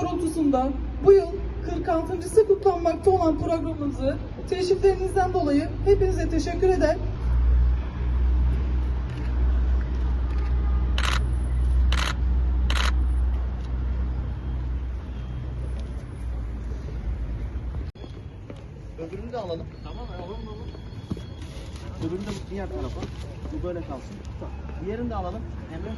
doğrultusunda bu yıl 46.sı kutlanmakta olan programımızı teşriflerinizden dolayı hepinize teşekkür eder. Öbürünü de alalım. Tamam alalım alalım. Öbürünü de diğer tarafa. Bu böyle kalsın. Diğerini de alalım. Emre.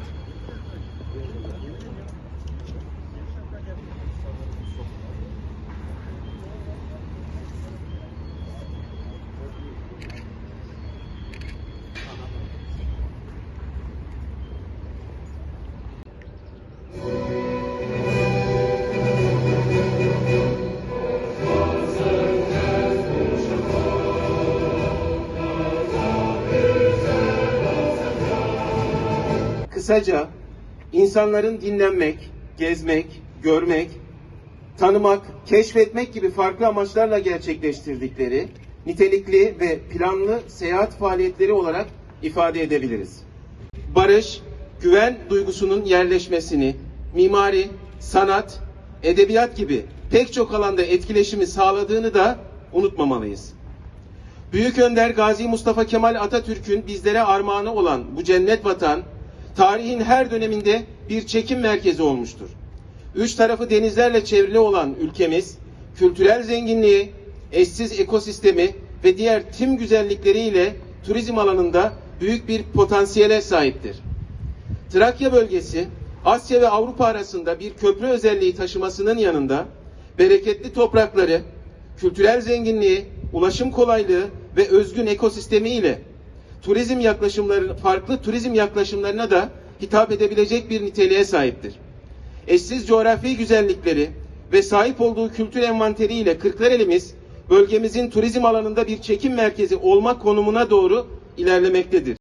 Kısaca insanların dinlenmek, gezmek, görmek, tanımak, keşfetmek gibi farklı amaçlarla gerçekleştirdikleri nitelikli ve planlı seyahat faaliyetleri olarak ifade edebiliriz. Barış, güven duygusunun yerleşmesini, mimari, sanat, edebiyat gibi pek çok alanda etkileşimi sağladığını da unutmamalıyız. Büyük Önder Gazi Mustafa Kemal Atatürk'ün bizlere armağanı olan bu cennet vatan, tarihin her döneminde bir çekim merkezi olmuştur. Üç tarafı denizlerle çevrili olan ülkemiz, kültürel zenginliği, eşsiz ekosistemi ve diğer tüm güzellikleriyle turizm alanında büyük bir potansiyele sahiptir. Trakya bölgesi, Asya ve Avrupa arasında bir köprü özelliği taşımasının yanında bereketli toprakları, kültürel zenginliği, ulaşım kolaylığı ve özgün ekosistemi ile turizm yaklaşımları, farklı turizm yaklaşımlarına da hitap edebilecek bir niteliğe sahiptir. Eşsiz coğrafi güzellikleri ve sahip olduğu kültür envanteriyle Kırklareli'miz bölgemizin turizm alanında bir çekim merkezi olmak konumuna doğru ilerlemektedir.